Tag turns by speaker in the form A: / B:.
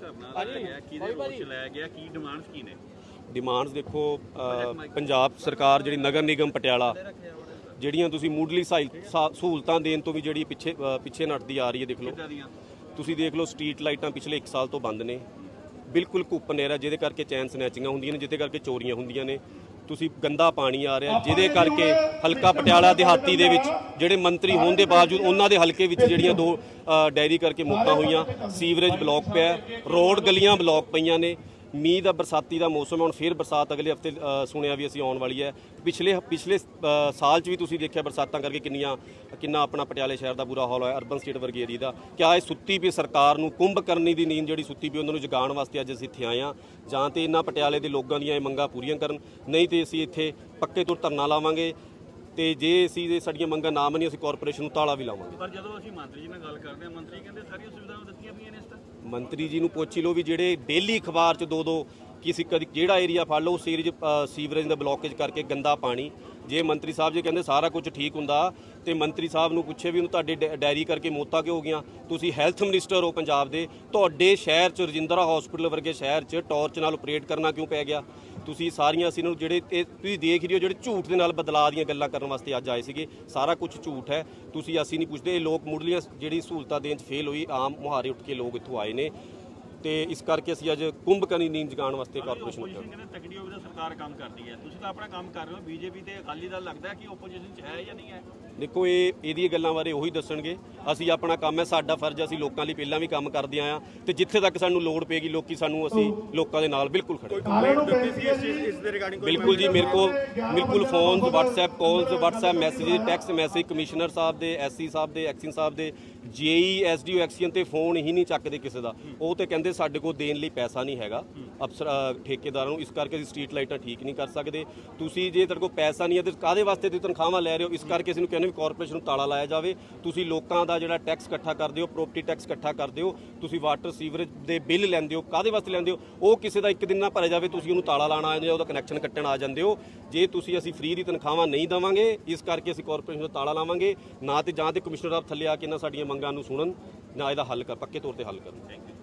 A: ਧਰਨਾ ਲਾਇਆ ਗਿਆ ਕਿਹਦੇ ਰੋਲ ਚ ਲਾਇਆ ਗਿਆ ਕੀ ਡਿਮਾਂਡਸ ਕੀ ਨੇ?
B: ਡਿਮਾਂਡਸ ਦੇਖੋ ਪੰਜਾਬ ਸਰਕਾਰ ਜਿਹੜੀ ਨਗਰ ਨਿਗਮ ਪਟਿਆਲਾ ਜਿਹੜੀਆਂ ਤੁਸੀਂ ਸਾ- ਸਹੂਲਤਾਂ ਦੇਣ ਤੋਂ ਵੀ ਜਿਹੜੀ ਪਿੱਛੇ ਪਿੱਛੇ ਨੱਟਦੀ ਆ ਰਹੀ ਹੈ ਦੇਖ ਲਓ। ਤੁਸੀਂ ਦੇਖ ਲਓ ਸਟਰੀਟ ਲਾਈਟਾਂ ਪਿਛਲੇ 1 ਸਾਲ ਤੋਂ ਬੰਦ ਨੇ। ਬਿਲਕੁਲ ਘੁੱਪ ਨੇਰਾ ਜਿਹਦੇ ਕਰਕੇ ਚੈਨ ਸਨੈਚਿੰਗਾਂ ਹੁੰਦੀਆਂ ਨੇ ਜਿਹਦੇ ਕਰਕੇ ਚੋਰੀਆਂ ਹੁੰਦੀਆਂ ਨੇ। ਤੁਸੀਂ ਗੰਦਾ ਪਾਣੀ ਆ ਰਿਹਾ ਜਿਹਦੇ ਕਰਕੇ ਹਲਕਾ ਪਟਿਆਲਾ ਦਿਹਾਤੀ ਦੇ ਵਿੱਚ ਜਿਹੜੇ ਮੰਤਰੀ ਹੋਣ ਦੇ ਬਾਵਜੂਦ ਉਹਨਾਂ ਦੇ ਹਲਕੇ ਵਿੱਚ ਜਿਹੜੀਆਂ ਦੋ ਅ, ਡਾਇਰੀ ਕਰਕੇ ਮੌਤਾਂ ਹੋਈਆਂ ਸੀਵਰੇਜ ਬਲੌਕ ਪਿਆ ਰੋਡ ਗਲੀਆਂ ਬਲੌਕ ਪਈਆਂ ਨੇ ਮੀਂਹ ਦਾ ਬਰਸਾਤੀ ਦਾ ਮੌਸਮ ਹੈ, ਹੁਣ ਫੇਰ ਬਰਸਾਤ ਅਗਲੇ ਹਫ਼ਤੇ ਸੁਣਿਆ ਵੀ ਅਸੀਂ ਆਉਣ ਵਾਲੀ ਹੈ। ਪਿਛਲੇ ਪਿਛਲੇ ਸਾਲ 'ਚ ਵੀ ਤੁਸੀਂ ਦੇਖਿਆ ਬਰਸਾਤਾਂ ਕਰਕੇ ਕਿੰਨੀਆਂ ਕਿੰਨਾ ਆਪਣਾ ਪਟਿਆਲੇ ਸ਼ਹਿਰ ਦਾ ਬੁਰਾ ਹਾਲ ਹੋਇਆ ਅਰਬਨ ਸਟੇਟ ਵਰਗੇ ਏਰੀਆ ਦਾ। ਕਿਆ ਇਹ ਸੁੱਤੀ ਪਈ ਸਰਕਾਰ ਨੂੰ? ਕੁੰਭ ਕਰਨੀ ਦੀ ਨੀਂਦ ਜਿਹੜੀ ਸੁੱਤੀ ਪਈ ਉਹਨਾਂ ਨੂੰ ਜਗਾਉਣ ਵਾਸਤੇ ਅੱਜ ਅਸੀਂ ਇੱਥੇ ਆਏ ਹਾਂ। ਜਾਂ ਤੇ ਇਹਨਾਂ ਪਟਿਆਲੇ ਦੇ ਲੋਕਾਂ ਦੀਆਂ ਇਹ ਮੰਗਾਂ ਪੂਰੀਆਂ ਕਰਨ ਨਹੀਂ ਤੇ ਅਸੀਂ ਇੱਥੇ ਪੱਕੇ ਤੌਰ ਧਰਨਾ ਲਾਵਾਂਗੇ। ਤੇ ਜੇ ਅਸੀਂ ਇਹ ਸਾਡੀਆਂ ਮੰਗਾਂ ਨਾ ਮੰਨੀ ਅਸੀਂ ਕਾਰਪੋਰੇਸ਼ਨ ਨੂੰ ਤਾਲਾ ਵੀ ਲਾਵਾਂਗੇ।
A: ਪਰ ਜਦੋਂ ਅਸੀਂ ਮੰਤਰੀ ਜੀ ਨਾਲ ਗੱਲ ਕਰਦੇ ਹਾਂ ਮੰਤਰੀ ਕਹਿੰਦੇ ਸਾਰੀਆਂ ਸੁਵਿਧਾਵਾਂ ਦਿੱਤੀਆਂ ਪਈਆਂ ਨੇ ਇਸ ਤੱਕ
B: ਮੰਤਰੀ ਜੀ ਨੂੰ ਪੁੱਛ ਹੀ ਲਓ ਵੀ ਜਿਹੜੇ ਡੇਲੀ ਅਖਬਾਰ 'ਚ ਦੋ ਦੋ ਕਿਸੇ ਕਦੀ ਜਿਹੜਾ ਏਰੀਆ ਫੜ ਲਓ ਅ, ਸੀਵਰੇਜ ਦਾ ਬਲੌਕੇਜ ਕਰਕੇ ਗੰਦਾ ਪਾਣੀ। ਜੇ ਮੰਤਰੀ ਸਾਹਿਬ ਜੀ ਕਹਿੰਦੇ ਸਾਰਾ ਕੁਝ ਠੀਕ ਹੁੰਦਾ ਤੇ ਮੰਤਰੀ ਸਾਹਿਬ ਨੂੰ ਪੁੱਛੇ ਵੀ ਉਹਨੂੰ ਤੁਹਾਡੇ ਡਾਇਰੀ ਕਰਕੇ ਮੌਤਾਂ ਕਿਉਂ ਹੋ ਗਈਆਂ? ਤੁਸੀਂ ਹੈਲਥ ਮਿਨਿਸਟਰ ਹੋ ਪੰਜਾਬ ਦੇ ਤੁਹਾਡੇ ਸ਼ਹਿਰ 'ਚ ਰਜਿੰਦਰਾ ਹਸਪੀਟਲ ਵਰਗੇ ਸ਼ਹਿਰ 'ਚ ਟਾਰਚ ਨਾਲ ਆਪਰੇਟ ਕਰਨਾ ਕਿਉਂ ਪੈ ਗਿਆ? ਤੁਸੀਂ ਸਾਰੀਆਂ ਅਸੀਂ ਨੂੰ ਜਿਹੜੇ ਇਹ ਤੁਸੀਂ ਦੇਖ ਰਹੇ ਹੋ ਜਿਹੜੇ ਝੂਠ ਦੇ ਨਾਲ ਬਦਲਾਅ ਦੀਆਂ ਗੱਲਾਂ ਕਰਨ ਵਾਸਤੇ ਅੱਜ ਆਏ ਸੀਗੇ। ਸਾਰਾ ਕੁਝ ਝੂਠ ਹੈ। ਤੁਸੀਂ ਅਸੀਂ ਨਹੀਂ ਪੁੱਛਦੇ। ਇਹ ਲੋਕ ਮੁੱਢਲੀਆਂ ਜਿਹੜੀ ਸਹੂਲਤਾਂ ਦੇਣ 'ਚ ਫੇਲ ਹੋਈ, ਆਮ ਮੁਹਾਰੇ ਉੱਠ ਕੇ ਲੋਕ ਇੱਥੋਂ ਆਏ ਨੇ। ਤੇ ਇਸ ਕਰਕੇ ਅਸੀਂ ਅੱਜ ਕੁੰਭਕਰਨੀ ਨੀਂਦ ਜਗਾਉਣ ਵਾਸਤੇ ਕਾਰਪੋਰੇਸ਼ਨ ਨੂੰ
A: ਕਹਿੰਦੇ ਤਕੜੀ ਹੋਵੇ ਤਾਂ ਸਰਕਾਰ ਕੰਮ ਕਰਦੀ ਹੈ। ਤੁਸੀਂ ਤਾਂ ਆਪਣਾ ਕੰਮ ਕਰ ਰਹੇ ਹੋ। ਬੀਜੇਪੀ ਤੇ ਅਕਾਲੀ ਦਲ ਲੱਗਦਾ ਹੈ ਕਿ ਆਪੋਜੀਸ਼ਨ ਚ ਹੈ ਜਾਂ ਨਹੀਂ ਹੈ?
B: ਦੇਖੋ ਇਹ ਇਹਦੀਆਂ ਗੱਲਾਂ ਬਾਰੇ ਉਹੀ ਦੱਸਣਗੇ। ਅਸੀਂ ਆਪਣਾ ਕੰਮ ਹੈ ਸਾਡਾ ਫਰਜ਼ ਹੈ, ਅਸੀਂ ਲੋਕਾਂ ਲਈ ਪਹਿਲਾਂ ਵੀ ਕੰਮ ਕਰਦੇ ਹਾਂ ਤੇ ਜਿੱਥੇ ਤੱਕ ਸਾਨੂੰ ਲੋੜ ਪਏਗੀ ਲੋਕੀ ਸਾਨੂੰ ਅਸੀਂ ਲੋਕਾਂ ਦੇ ਨਾਲ ਬਿਲਕੁਲ ਖੜੇ ਹਾਂ। ਬਿਲਕੁਲ ਜੀ ਮੇਰੇ ਕੋਲ ਬਿਲਕੁਲ phones WhatsApp calls WhatsApp messages text message commissioner ਸਾਹਿਬ ਦੇ ਐਸਸੀ ਸਾਹਿਬ ਦੇ ਐਕਸਿਨ ਸਾਹਿਬ ਦੇ ਜੇਈ ਐਸਡੀਓ ਐਕਸੀਅਨ ਤੇ ਫੋਨ ਹੀ ਨਹੀਂ ਚੱਕਦੇ ਕਿਸੇ ਦਾ। ਉਹ ਤੇ ਕਹਿੰਦੇ ਸਾਡੇ ਕੋਲ ਦੇਣ ਲਈ ਪੈਸਾ ਨਹੀਂ ਹੈਗਾ। ਅਫਸਰ ਅ, ਠੇਕੇਦਾਰਾਂ ਨੂੰ ਇਸ ਕਰਕੇ ਅਸੀਂ ਸਟਰੀਟ ਲਾਈਟਾਂ ਠੀਕ ਨਹੀਂ ਕਰ ਸਕਦੇ। ਤੁਸੀਂ ਜੇ ਤੁਹਾਡੇ ਕੋਲ ਪੈਸਾ ਨਹੀਂ ਹੈ ਤੇ ਕਾਦੇ ਵਾਸਤੇ ਤੁਸੀਂ ਤਨਖਾਹਾਂ ਲੈ ਰਹੇ ਹੋ? ਇਸ ਕਰਕੇ ਅਸੀਂ ਨੂੰ ਕਹਿੰਦੇ ਵੀ ਕਾਰਪੋਰੇਸ਼ਨ ਨੂੰ ਤਾਲਾ ਲਾਇਆ ਜਾਵੇ। ਤੁਸੀਂ ਲੋਕਾਂ ਦਾ ਜਿਹੜਾ ਟੈਕਸ ਇਕੱਠਾ ਕਰਦੇ ਹੋ ਪ੍ਰੋਪਰਟੀ ਟੈਕਸ ਇਕੱਠਾ ਕਰਦੇ ਹੋ ਤੁਸੀਂ ਵਾਟਰ ਸੀਵਰੇਜ ਦੇ ਬਿੱਲ ਲੈਂਦੇ ਹੋ ਕਾਦੇ ਵਾਸਤੇ ਲੈਂਦੇ ਹੋ? ਉਹ ਕਿਸੇ ਦਾ ਇੱਕ ਦਿਨ ਨਾ ਭਰਿਆ ਜਾਵੇ ਤੁਸੀਂ ਉਹਨੂੰ ਤਾਲਾ ਲਾਣਾ ਆ ਜਾਂ ਉਹਦਾ ਕਨੈਕਸ਼ਨ ਕੱਟਣ ਆ ਜਾਂਦੇ ਹੋ। ਜੇ ਤੁਸੀਂ ਅਸੀਂ ਫ੍ਰੀ ਦੀ ਤਨਖਾਹਾਂ ਨਹੀਂ ਦੇਵਾਂਗੇ ਇਸ ਕਰਕੇ ਅਸੀਂ ਕਾਰਪੋਰੇਸ਼ਨ ਦਾ ਤਾਲਾ ਲਾਵਾਂਗੇ। ਨਾ ਤੇ ਜਾਂ ਤੇ ਕਮਿਸ਼ਨਰ ਸਾਹਿਬ ਥੱਲੇ ਆ ਕੇ ਇਹਨਾਂ ਸਾਡੀਆਂ ਮੰਗਾਂ ਨੂੰ ਸੁਣਨ ਨਾ ਇਹਦਾ ਹੱਲ ਕਰ ਪੱਕੇ ਤੌਰ ਤੇ ਹੱਲ ਕਰਨ।